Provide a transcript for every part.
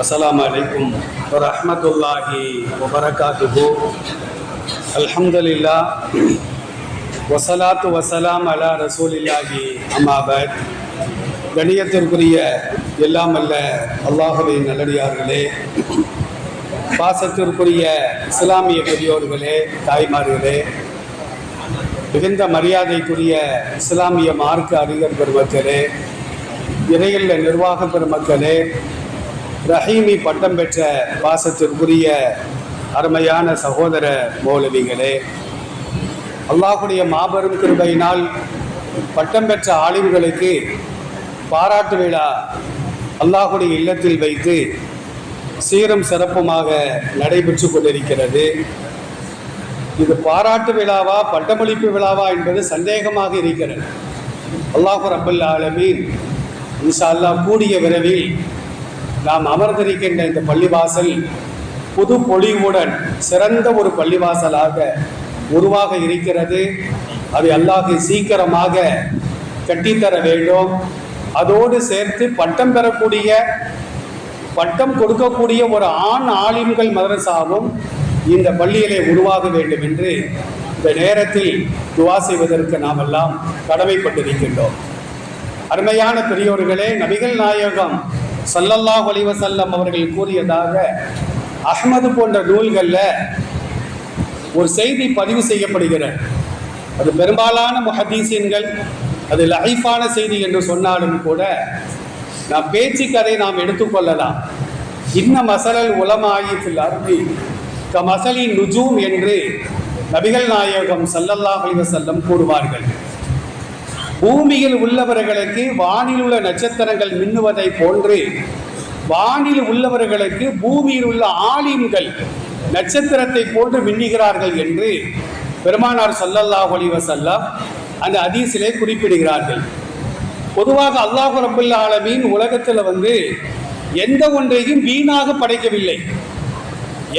السلام عليكم ورحمة الله وبركاته الحمد لله வசலாத்து வசலாம் அலா ரசூலில்லாஹி அம்மாபாத் கணியத்திற்குரிய எல்லாம் அல்ல அல்லாஹுவின் நல்லடியார்களே பாசத்திற்குரிய இஸ்லாமிய பெரியோர்களே தாய்மார்களே மிகுந்த மரியாதைக்குரிய இஸ்லாமிய மார்க்க அறிஞர் பெருமக்களே இறையில்ல நிர்வாக பெருமக்களே ரஹீமி பட்டம் பெற்ற பாசத்திற்குரிய அருமையான சகோதர மௌலவிகளே அல்லாஹுடைய மாபெரும் கிருபையினால் பட்டம் பெற்ற ஆலிம்களுக்கு பாராட்டு விழா அல்லாஹுடைய இல்லத்தில் வைத்து சீரும் சிறப்புமாக நடைபெற்று கொண்டிருக்கிறது. இது பாராட்டு விழாவா பட்டமளிப்பு விழாவா என்பது சந்தேகமாக இருக்கிறது. அல்லாஹு ரபுல் ஆலமீன் இன்ஷா அல்லாஹ் கூடிய விரைவில் நாம் அமர்ந்திருக்கின்ற இந்த பள்ளிவாசல் புது பொலிவுடன் சிறந்த ஒரு பள்ளிவாசலாக உருவாக இருக்கிறது. அது அல்லாஹ் சீக்கிரமாக கட்டித்தர வேண்டும். அதோடு சேர்த்து பட்டம் பெறக்கூடிய பட்டம் கொடுக்கக்கூடிய ஒரு ஆண் ஆலிம்கள் மதரசாவும் இந்த பள்ளியிலே உருவாக வேண்டும் என்று இந்த நேரத்தில் துவா செய்வதற்கு நாம் எல்லாம் கடமைப்பட்டிருக்கின்றோம். அருமையான பெரியோர்களே நபிகள் நாயகம் சல்லல்லாஹ் அலிவசல்லம் அவர்கள் கூறியதாக அஹ்மது போன்ற நூல்களில் ஒரு செய்தி பதிவு செய்யப்படுகிறது. அது பெரும்பாலான முஹதீசியன்கள் அது லைஃபான செய்தி என்று சொன்னாலும் கூட நாம் பேச்சுக்கதை நாம் எடுத்துக்கொள்ளலாம் இன்ன மசலல் உலமாயித்தில் அருவி க மசலின் நுஜூம் என்று நபிகள் நாயகம் சல்லல்லாஹ் அலிவசல்லம் கூறுவார்கள். பூமியில் உள்ளவர்களுக்கு வானில் உள்ள நட்சத்திரங்கள் மின்னுவதை போன்று வானில் உள்ளவர்களுக்கு பூமியில் உள்ள ஆலிம்கள் நட்சத்திரத்தை போன்று மின்னுகிறார்கள் என்று பெருமானார் சல்லல்லாஹ் அலி வசல்லாம் அந்த அதீசிலே குறிப்பிடுகிறார்கள். பொதுவாக அல்லாஹு ரபுல்ல ஆலமீன் உலகத்தில் வந்து எந்த ஒன்றையும் வீணாக படைக்கவில்லை.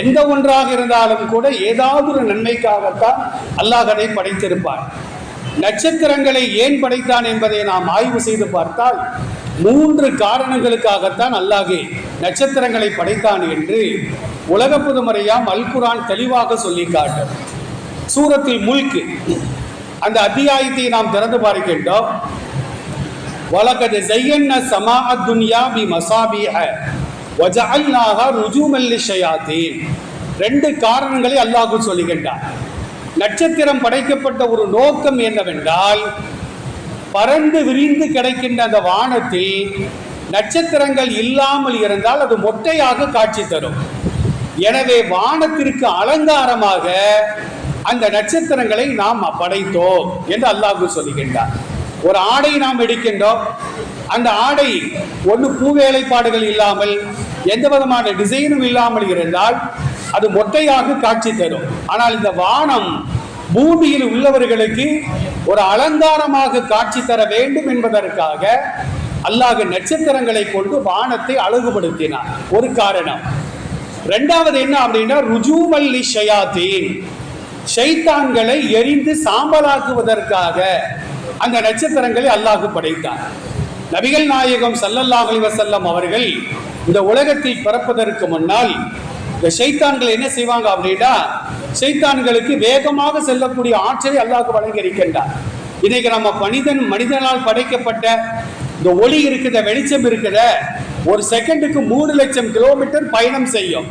எந்த ஒன்றாக இருந்தாலும் கூட ஏதாவது ஒரு நன்மைக்காகத்தான் அல்லாஹ் அதை படைத்திருப்பார் நட்சத்திரங்களை ஏன் படைத்தான் என்பதை நாம் ஆய்வு செய்து பார்த்தால் மூன்று காரணங்களுக்காகத்தான் அல்லாஹே நட்சத்திரங்களை படைத்தான் என்று உலக புதுமறையாம் அல்குரான் தெளிவாக சொல்லி காட்டும் சூரத்தில் முல்கு அந்த அத்தியாயத்தை நாம் திறந்து பார்க்கின்றோம். வலகது ஜையன்ன சமா துன்யா பி மசாபிஹ வஜஅல்நாஹா ருஜூமல் ரெண்டு காரணங்களை அல்லாஹ் சொல்லுகின்றான் நட்சத்திரம் படைக்கப்பட்ட ஒரு நோக்கம் என்னவென்றால் பறந்து விரிந்து கிடைக்கின்ற அந்த வானத்தில் நட்சத்திரங்கள் இல்லாமல் இருந்தால் அது மொட்டையாக காட்சி தரும். எனவே வானத்திற்கு அலங்காரமாக அந்த நட்சத்திரங்களை நாம் படைத்தோம் என்று அல்லாஹு சொல்லுகின்றார் ஒரு ஆடை நாம் எடுக்கின்றோம். அந்த ஆடை ஒன்று பூ வேலைப்பாடுகள் இல்லாமல் எந்த விதமான டிசைனும் இல்லாமல் இருந்தால் அது மொட்டையாக காட்சி தரும். ஆனால் இந்த வானம் பூமியில் உள்ளவர்களுக்கு ஒரு அலங்காரமாக காட்சி தர வேண்டும் என்பதற்காக அல்லாஹ் நட்சத்திரங்களை கொண்டு வானத்தை அழகுபடுத்தினார் ஒரு காரணம். ரெண்டாவது என்ன அப்படின்னா ருஜூமல்லி ஷயாத்தீன். ஷைத்தான்களை எரிந்து சாம்பலாக்குவதற்காக அந்த நட்சத்திரங்களை அல்லாஹு படைத்தார் நபிகள் நாயகம் சல்லல்லாஹ் அலி வசல்லம் அவர்கள் இந்த உலகத்தில் பிறப்பதற்கு முன்னால் இந்த ஷைத்தான்கள் என்ன செய்வாங்க அப்படின்னா செய்தான்களுக்கு வேகமாக செல்லக்கூடிய ஆற்றலை அல்லாஹ் வழங்கி இருக்கின்றார் இன்னைக்கு நம்ம மனிதன் மனிதனால் படைக்கப்பட்ட இந்த ஒளி இருக்குத வெளிச்சம் இருக்குத ஒரு செகண்டுக்கு மூணு லட்சம் கிலோமீட்டர் பயணம் செய்யும்.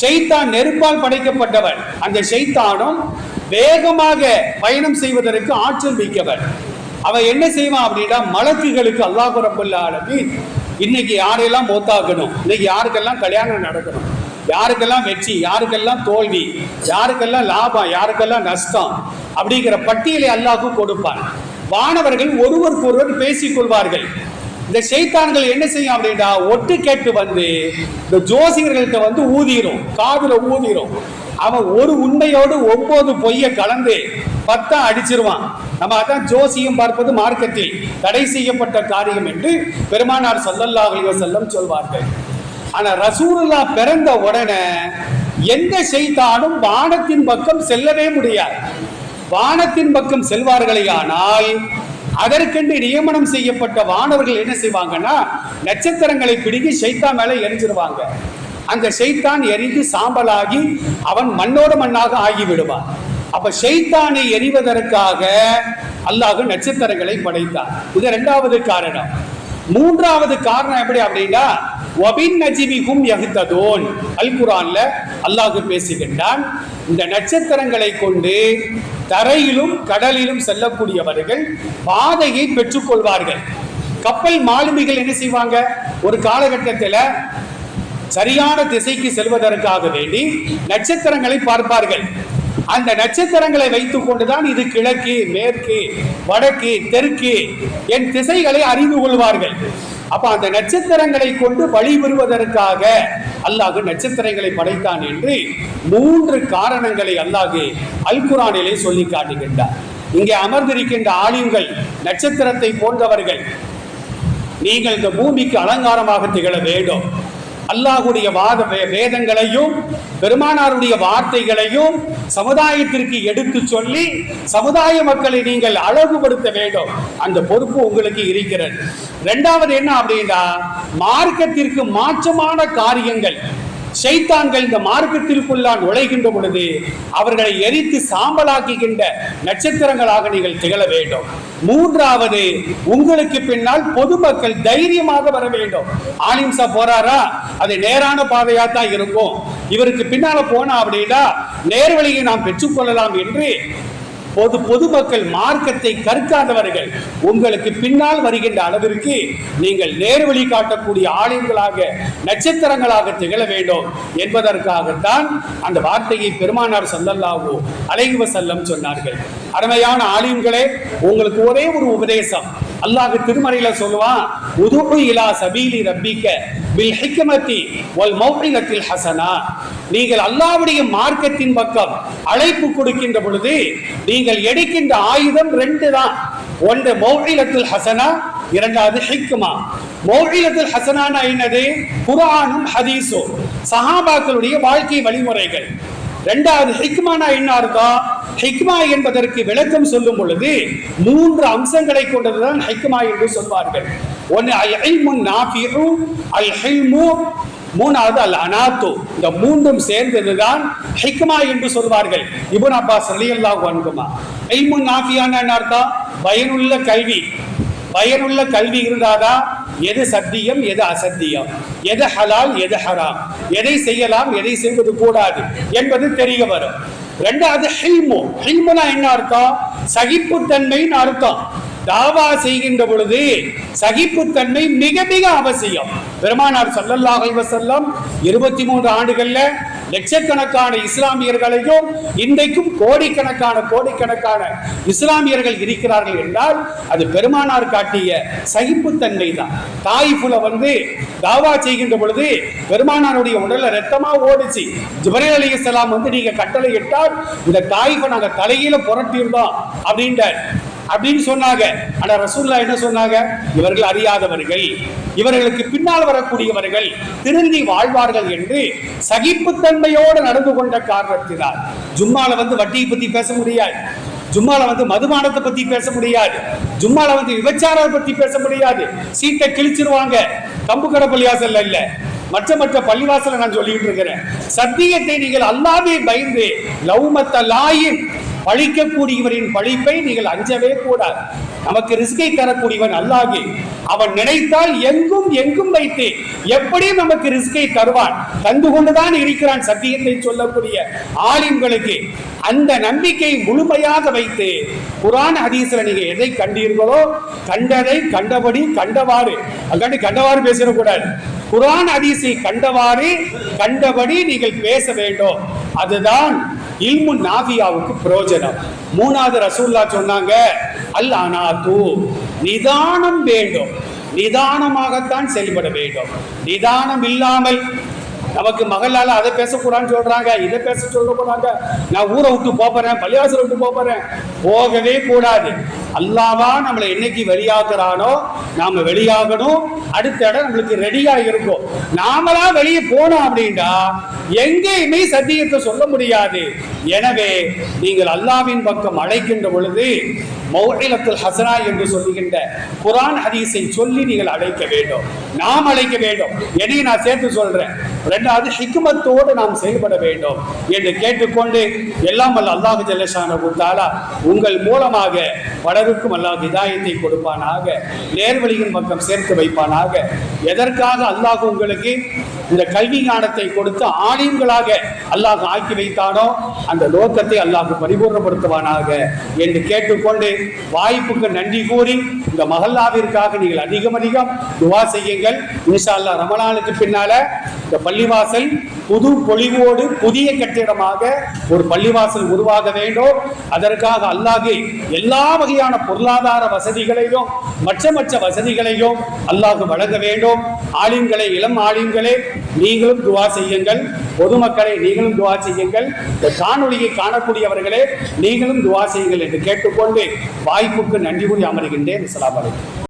ஷைத்தான் நெருப்பால் படைக்கப்பட்டவன். அந்த ஷைத்தானும் வேகமாக பயணம் செய்வதற்கு ஆற்றல் மிக்கவன். அவன் என்ன செய்வான் அப்படின்னா மலக்குகளுக்கு அல்லாஹு ரபுல்லா ஆலமீன் இன்னைக்கு யாரெல்லாம் மூத்தாக்கணும்? இன்னைக்கு யாருக்கெல்லாம் கல்யாணம் நடக்கணும்? யாருக்கெல்லாம் வெற்றி யாருக்கெல்லாம் தோல்வி யாருக்கெல்லாம் லாபம் யாருக்கெல்லாம் நஷ்டம் அப்படிங்கிற பட்டியலை அல்லாஹும் கொடுப்பான் வானவர்கள் ஒருவருக்கு ஒருவர் பேசிக்கொள்வார்கள். இந்த செய்தான்கள் என்ன செய்யும் அப்படின்னா ஒட்டு கேட்டு வந்து இந்த ஜோசியர்கள்ட்ட வந்து ஊதிரும் காதுல ஊதிரும். அவன் ஒரு உண்மையோடு ஒன்பது பொய்ய கலந்து பத்தா அடிச்சிருவான். நம்ம அதான் ஜோசியம் பார்ப்பது மார்க்கத்தில் தடை செய்யப்பட்ட காரியம் என்று பெருமானார் சொல்லல்லாஹ் செல்லம் சொல்வார்கள். ஆனா ரசூலுல்லா பிறந்த உடனே எந்த செய்தாலும் வானத்தின் பக்கம் செல்லவே முடியாது. வானத்தின் பக்கம் செல்வார்களே ஆனால் அதற்கென்று நியமனம் செய்யப்பட்ட வானவர்கள் என்ன செய்வாங்கன்னா நட்சத்திரங்களை பிடிங்கி ஷைத்தா மேல எரிஞ்சிருவாங்க. அந்த சைத்தான் எரிந்து சாம்பலாகி அவன் மண்ணோட மண்ணாக ஆகிவிடுவான். அப்ப ஷைத்தானை எரிவதற்காக அல்லாஹ் நட்சத்திரங்களை படைத்தான். இது இரண்டாவது காரணம். மூன்றாவது காரணம் எப்படி அப்படின்னா ஒபின் நஜிபிகும் யகுத்ததோன் அல் குரான்ல அல்லாஹு பேசுகின்றான் இந்த நட்சத்திரங்களை கொண்டு தரையிலும் கடலிலும் செல்லக்கூடியவர்கள் பாதையை பெற்றுக்கொள்வார்கள். கப்பல் மாலுமிகள் என்ன செய்வாங்க? ஒரு காலகட்டத்தில் சரியான திசைக்கு செல்வதற்காக வேண்டி நட்சத்திரங்களை பார்ப்பார்கள். அந்த நட்சத்திரங்களை வைத்துக் கொண்டுதான் இது கிழக்கு மேற்கு வடக்கு தெற்கு என் திசைகளை அறிந்து கொள்வார்கள். அப்ப அந்த நட்சத்திரங்களை கொண்டு வழி அல்லாஹு நட்சத்திரங்களை படைத்தான் என்று மூன்று காரணங்களை அல்லாஹு அல் குரானிலே சொல்லி காட்டுகின்றார். இங்கே அமர்ந்திருக்கின்ற ஆலிம்கள் நட்சத்திரத்தை போன்றவர்கள் நீங்கள் இந்த பூமிக்கு அலங்காரமாக திகழ வேண்டும். அல்லாஹுடைய வாத வே- வேதங்களையும் பெருமானாருடைய வார்த்தைகளையும் சமுதாயத்திற்கு எடுத்து சொல்லி சமுதாய மக்களை நீங்கள் அழகுபடுத்த வேண்டும். அந்த பொறுப்பு உங்களுக்கு இருக்கிறது. ரெண்டாவது என்ன அப்படின்னா மார்க்கத்திற்கு மாற்றமான காரியங்கள். ஷைத்தான்கள் இந்த மார்க்கத்திற்குள்ளான் நுழைகின்ற பொழுது அவர்களை எரித்து சாம்பலாக்குகின்ற நட்சத்திரங்களாக நீங்கள் திகழ வேண்டும். மூன்றாவது உங்களுக்கு பின்னால் பொதுமக்கள் தைரியமாக வர வேண்டும். ஆலிம்சா போறாரா? அது நேரான பாதையா தான் இருக்கும். இவருக்கு பின்னால போனா அப்படின்னா நேர்வழியை நாம் பெற்றுக்கொள்ளலாம் என்று பொது பொதுமக்கள் மார்க்கத்தை கற்காதவர்கள். உங்களுக்கு பின்னால் வருகின்ற அளவிற்கு நீங்கள் நேர்வழி காட்டக்கூடிய ஆலயங்களாக நட்சத்திரங்களாக திகழ வேண்டும் என்பதற்காகத்தான் அந்த வார்த்தையை பெருமானார் சல்லல்லாஹு அலைவ செல்லம் சொன்னார்கள். அருமையான ஆலயங்களே உங்களுக்கு ஒரே ஒரு உபதேசம். அல்லாஹ் திருமறையில சொல்லுவான் உதுகு இலா சபீலி ரப்பிக்க. பில் ஹிக்மதி வல் மௌஹிதத்தில் ஹசனா நீங்கள் அல்லாவுடைய மார்க்கத்தின் பக்கம் அழைப்பு கொடுக்கின்ற பொழுது நீங்கள் எடுக்கின்ற ஆயுதம் ரெண்டு தான். ஒன்று மௌஇலத்தில் ஹசனா இரண்டாவது ஹிக்மா. மௌஇலத்தில் ஹசனானா என்னது? குரானும் ஹதீஸும் சஹாபாக்களுடைய வாழ்க்கை வழிமுறைகள். ரெண்டாவது ஹிக்மானா என்ன அர்த்தம்? ஹிக்மா என்பதற்கு விளக்கம் சொல்லும் பொழுது மூன்று அம்சங்களை கொண்டதுதான் ஹிக்மா என்று சொல்வார்கள். ஒன்னு ஐ இல்மு நாஃபிஉ அல் ஹில்மு மூணாவது அல் அனாத்து இந்த மூன்றும் சேர்ந்ததுதான் ஹிக்மா என்று சொல்வார்கள். இபுன் அப்பாஸ் ரலியல்லாஹு அன்ஹுமா. ஐமுன் நாஃபியான என்ன அர்த்தம்? பயனுள்ள கல்வி. பயனுள்ள கல்வி இருந்தாதான் எது சத்தியம் எது அசத்தியம்? எது ஹலால் எது ஹராம்? எதை செய்யலாம் எதை செய்வது கூடாது என்பது தெரிய வரும். ரெண்டாவது ஹில்மு. ஹில்முனா என்ன அர்த்தம்? சகிப்புத்தன்மைன்னு அர்த்தம். தாவா செய்கின்ற பொழுது சகிப்புத்தன்மை மிக மிக அவசியம். பெருமானார் ஸல்லல்லாஹு செல்லம் இருபத்தி மூன்று ஆண்டுகள்ல லட்சக்கணக்கான இஸ்லாமியர்களையும் இன்றைக்கும் கோடிக்கணக்கான கோடிக்கணக்கான இஸ்லாமியர்கள் இருக்கிறார்கள் என்றால் அது பெருமானார் காட்டிய சகிப்புத்தன்மை தான். தாயிஃபுல வந்து தாவா செய்கின்ற பொழுது பெருமானாருடைய உடல்ல ரத்தமா ஓடுச்சு. அலி இஸ்லாம் வந்து நீங்க கட்டளை இட்டால் இந்த தாயிஃபை நாங்கள் தலையில புரட்டியிருந்தோம் அப்படின்றார். அப்படின்னு சொன்னாங்க. ஆனா ரசூல்லா என்ன சொன்னாங்க? இவர்கள் அறியாதவர்கள் இவர்களுக்கு பின்னால் வரக்கூடியவர்கள் திருந்தி வாழ்வார்கள் என்று சகிப்புத்தன்மையோடு நடந்து கொண்ட காரணத்தினால். ஜும்மால வந்து வட்டியை பத்தி பேச முடியாது. ஜும்மால வந்து மதுபானத்தை பத்தி பேச முடியாது. ஜும்மால வந்து விபச்சாரத்தை பத்தி பேச முடியாது. சீட்டை கிழிச்சிருவாங்க. கம்பு கடை பள்ளிவாசல்ல இல்ல. மற்ற மற்ற பள்ளிவாசல நான் சொல்லிட்டு இருக்கிறேன். சத்தியத்தை நீங்கள் அல்லாமே பயந்து லௌமத்த லாயின் பழிக்கக்கூடியவரின் பழிப்பை நீங்கள் அஞ்சவே கூடாது. நமக்கு ரிஸ்கை தரக்கூடியவன் அல்லாகி அவன் நினைத்தால் எங்கும் எங்கும் வைத்து. எப்படி நமக்கு ரிஸ்கை தருவான். தந்து கொண்டுதான் இருக்கிறான் சத்தியத்தை சொல்லக்கூடிய ஆலிம்களுக்கு. அந்த நம்பிக்கை முழுமையாக வைத்து. குரான் ஹதீஸ்ல நீங்க எதை கண்டீர்களோ கண்டதை கண்டபடி கண்டவாறு. அங்காண்டி கண்டவாறு பேசிடக்கூடாது. குரான் ஹதீஸை கண்டவாறு கண்டபடி நீங்கள் பேச வேண்டும். அதுதான் இல்மு நாபியாவுக்கு பிரயோஜனம் மூணாவது ரசூல்லா சொன்னாங்க அல் அனாது நிதானம் வேண்டும். நிதானமாகத்தான் செயல்பட வேண்டும். நிதானம் இல்லாமல் நமக்கு மகளால் அதை பேசக்கூடாதுன்னு சொல்றாங்க இதை பேச சொல்ல போறாங்க. நான் ஊரை விட்டு போறேன் பள்ளிவாசலை விட்டு போறேன். போகவே கூடாது. அல்லாவா நம்மளை என்னைக்கு வெளியாக்குறானோ நாம வெளியாகணும். அடுத்த இடம் நம்மளுக்கு ரெடியா இருக்கும். நாமளா வெளியே போனோம் அப்படின்னா எங்கேயுமே சத்தியத்தை சொல்ல முடியாது. எனவே நீங்கள் அல்லாவின் பக்கம் அழைக்கின்ற பொழுது மௌஇலத்துல் ஹசனா என்று சொல்லுகின்ற குரான் ஹதீஸை சொல்லி நீங்கள் அழைக்க வேண்டும். நாம் அழைக்க வேண்டும். என்னை நான் சேர்த்து சொல்றேன். ரெண்டாவது ஹிக்மத்தோடு நாம் செயல்பட வேண்டும் என்று கேட்டுக்கொண்டு எல்லாம் வல்ல அல்லாஹ் ஜல்லஷானஹு உங்கள் மூலமாக பலருக்கும் அல்லாஹ் இதாயத்தை கொடுப்பானாக நேர்வழியின் பக்கம் சேர்த்து வைப்பானாக. எதற்காக அல்லாஹ் உங்களுக்கு இந்த கல்வி ஞானத்தை கொடுத்து ஆலயங்களாக அல்லாஹ் ஆக்கி வைத்தானோ அந்த நோக்கத்தை அல்லாஹ் பரிபூர்ணப்படுத்துவானாக என்று கேட்டுக்கொண்டு வாய்ப்புக்கு நன்றி கூறி இந்த மஹல்லாவிற்காக நீங்கள் அதிகம் அதிகம் துவா செய்யுங்கள். இன்ஷா அல்லாஹ் ரமலானுக்கு பின்னால இந்த பள்ளிவாசல் புது பொழிவோடு புதிய கட்டிடமாக ஒரு பள்ளிவாசல் உருவாக வேண்டும். அதற்காக அல்லாஹ் எல்லா வகையான பொருளாதார வசதிகளையும் மற்ற மற்ற வசதிகளையும் அல்லாஹ் வழங்க வேண்டும். ஆலிம்களை இளம் ஆலிம்களே நீங்களும் துவா செய்யுங்கள். பொதுமக்களை நீங்களும் துவா செய்யுங்கள். இந்த காணொலியை காணக்கூடியவர்களே நீங்களும் துவா செய்யுங்கள் என்று கேட்டுக்கொண்டு வாய்ப்புக்கு நன்றி கூறி அமர்கின்றேன். அஸ்ஸலாமு